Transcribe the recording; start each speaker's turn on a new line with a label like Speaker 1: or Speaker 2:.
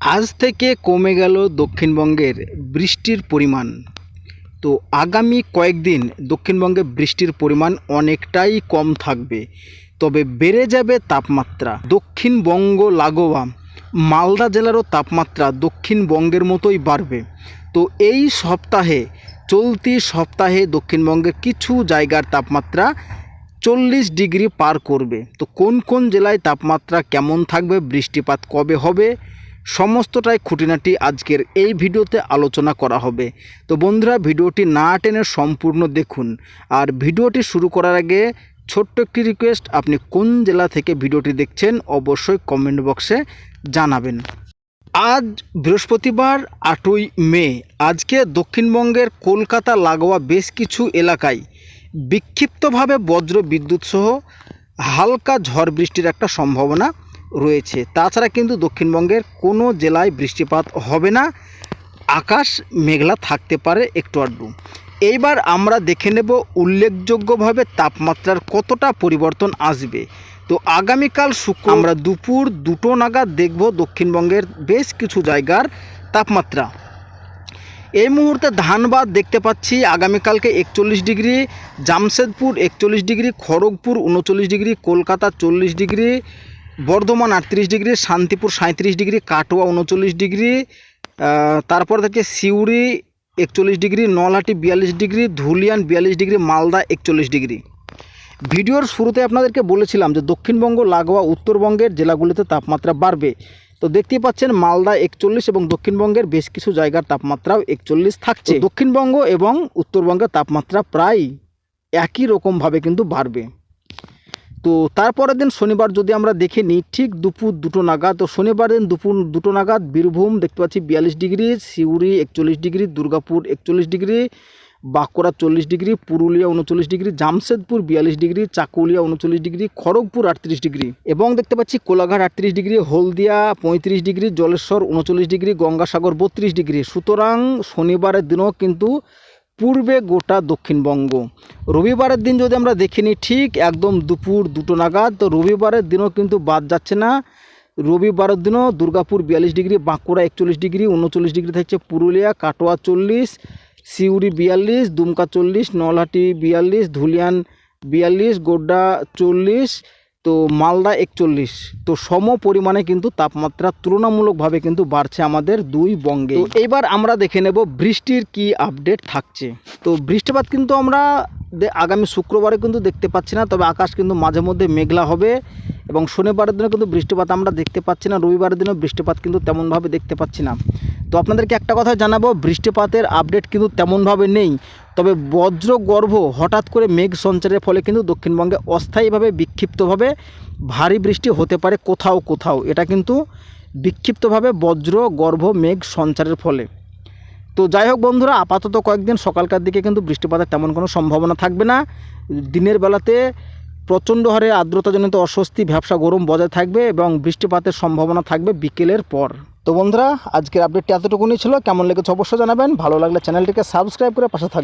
Speaker 1: আজ থেকে কমে গেল দক্ষিণবঙ্গের বৃষ্টির পরিমাণ। তো আগামী কয়েকদিন দক্ষিণবঙ্গে বৃষ্টির পরিমাণ অনেকটাই কম থাকবে, তবে বেড়ে যাবে তাপমাত্রা। দক্ষিণবঙ্গ লাগোয়া, মালদা জেলারও তাপমাত্রা দক্ষিণবঙ্গের মতোই বাড়বে। তো এই সপ্তাহে, চলতি সপ্তাহে দক্ষিণবঙ্গের কিছু জায়গার তাপমাত্রা চল্লিশ ডিগ্রি পার করবে। তো কোন কোন জেলায় তাপমাত্রা কেমন থাকবে, বৃষ্টিপাত কবে হবে সমস্তটাই খুঁটিনাটি আজকের এই ভিডিওতে আলোচনা করা হবে। তো বন্ধুরা, ভিডিওটি না টেনে সম্পূর্ণ দেখুন। আর ভিডিওটি শুরু করার আগে ছোট্ট একটি রিকোয়েস্ট আপনি কোন জেলা থেকে ভিডিওটি দেখছেন অবশ্যই কমেন্ট বক্সে জানাবেন। আজ বৃহস্পতিবার, আটই মে। আজকে দক্ষিণবঙ্গের কলকাতা লাগোয়া বেশ কিছু এলাকায় বিক্ষিপ্তভাবে বজ্র বিদ্যুৎ সহ হালকা ঝড় বৃষ্টির একটা সম্ভাবনা রয়েছে। তাছাড়া কিন্তু দক্ষিণবঙ্গের কোনো জেলায় বৃষ্টিপাত হবে না। আকাশ মেঘলা থাকতে পারে, একটু আধটু। এইবার আমরা দেখে নেব উল্লেখযোগ্যভাবে তাপমাত্রার কতটা পরিবর্তন আসবে। তো আগামীকাল শুক্র আমরা দুপুর দুটো নাগাদ দেখব দক্ষিণবঙ্গের বেশ কিছু জায়গার তাপমাত্রা। এই মুহূর্তে ধানবাদ দেখতে পাচ্ছি, আগামীকালকে একচল্লিশ ডিগ্রি, জামশেদপুর একচল্লিশ ডিগ্রি, খড়গপুর উনচল্লিশ ডিগ্রি, কলকাতা চল্লিশ ডিগ্রি বর্ধমান আটত্রিশ ডিগ্রি, শান্তিপুর সাঁত্রিশ ডিগ্রি, কাটোয়া উনচল্লিশ ডিগ্রি তারপর থেকে সিউড়ি একচল্লিশ ডিগ্রি, নলহাটি বিয়াল্লিশ ডিগ্রি, ধুলিয়ান বিয়াল্লিশ ডিগ্রি, মালদা একচল্লিশ ডিগ্রি। ভিডিওর শুরুতে আপনাদেরকে বলেছিলাম যে দক্ষিণবঙ্গ, লাগোয়া, উত্তরবঙ্গের জেলাগুলিতে তাপমাত্রা বাড়বে। তো দেখতেই পাচ্ছেন মালদা একচল্লিশ এবং দক্ষিণবঙ্গের বেশ কিছু জায়গার তাপমাত্রাও একচল্লিশ থাকছে। দক্ষিণবঙ্গ এবং উত্তরবঙ্গের তাপমাত্রা প্রায় একই রকমভাবে কিন্তু বাড়বে। তো তারপরের দিন শনিবার যদি আমরা দেখে নিই, ঠিক দুপুর দুটো নাগাদ, তো শনিবার দিন দুপুর দুটো নাগাদ বীরভূম দেখতে পাচ্ছি বিয়াল্লিশ ডিগ্রি, সিউড়ি একচল্লিশ ডিগ্রি, দুর্গাপুর একচল্লিশ ডিগ্রি, বাঁকুড়া চল্লিশ ডিগ্রি, পুরুলিয়া উনচল্লিশ ডিগ্রি, জামশেদপুর বিয়াল্লিশ ডিগ্রি, চাকুলিয়া উনচল্লিশ ডিগ্রি, খড়গপুর আটত্রিশ ডিগ্রি। এবং দেখতে পাচ্ছি কোলাঘাট আটত্রিশ ডিগ্রি, হলদিয়া পঁয়ত্রিশ ডিগ্রি, জলেশ্বর উনচল্লিশ ডিগ্রি, গঙ্গাসাগর বত্রিশ ডিগ্রি। সুতরাং শনিবারের দিনও কিন্তু পূর্বে গোটা দক্ষিণবঙ্গ। রবিবারের দিন যদি আমরা দেখে নিই, ঠিক একদম দুপুর দুটো নাগাদ, তো রবিবারের দিনও কিন্তু বাদ যাচ্ছে না। রবিবারের দিনও দুর্গাপুর বিয়াল্লিশ ডিগ্রি, বাঁকুড়া একচল্লিশ ডিগ্রি, উনচল্লিশ ডিগ্রি থাকছে পুরুলিয়া, কাটোয়া চল্লিশ, সিউড়ি বিয়াল্লিশ, দুমকা চল্লিশ, নলহাটি বিয়াল্লিশ, ধুলিয়ান বিয়াল্লিশ, গোড্ডা চল্লিশ তো মালদা একচল্লিশ। তো সম পরিমাণে কিন্তু তাপমাত্রা তুলনামূলকভাবে কিন্তু বাড়ছে আমাদের দুই বঙ্গে। তো এইবার আমরা দেখে নেব বৃষ্টির কি আপডেট থাকছে। তো বৃষ্টিপাত কিন্তু আমরা আগামী শুক্রবারে কিন্তু দেখতে পাচ্ছি না, তবে আকাশ কিন্তু মাঝে মধ্যে মেঘলা হবে এবং শনিবারের দিনে কিন্তু বৃষ্টিপাত আমরা দেখতে পাচ্ছি না, রবিবারের দিনেও বৃষ্টিপাত কিন্তু তেমনভাবে দেখতে পাচ্ছি না। তো আপনাদেরকে একটা কথা জানাব, বৃষ্টিপাতের আপডেট কিন্তু তেমনভাবে নেই। তবে বজ্রগর্ভ হঠাৎ করে মেঘ সঞ্চারের ফলে কিন্তু দক্ষিণবঙ্গে অস্থায়ীভাবে বিক্ষিপ্তভাবে ভারী বৃষ্টি হতে পারে কোথাও কোথাও। এটা কিন্তু বিক্ষিপ্তভাবে বজ্র গর্ভ মেঘ সঞ্চারের ফলে। তো যাই হোক বন্ধুরা, আপাতত কয়েকদিন সকালকার দিকে কিন্তু বৃষ্টিপাতের তেমন কোনো সম্ভাবনা থাকবে না। দিনের বেলাতে প্রচণ্ড হারে আর্দ্রতাজনিত অস্বস্তি, ভ্যাবসা গরম বজায় থাকবে এবং বৃষ্টিপাতের সম্ভাবনা থাকবে বিকেলের পর। তো বন্ধুরা, আজকের আপডেটটি এতটুকুনি ছিল। কেমন লেগেছে অবশ্যই জানাবেন। ভালো লাগলে চ্যানেলটিকে সাবস্ক্রাইব করে পাশে থাকবেন।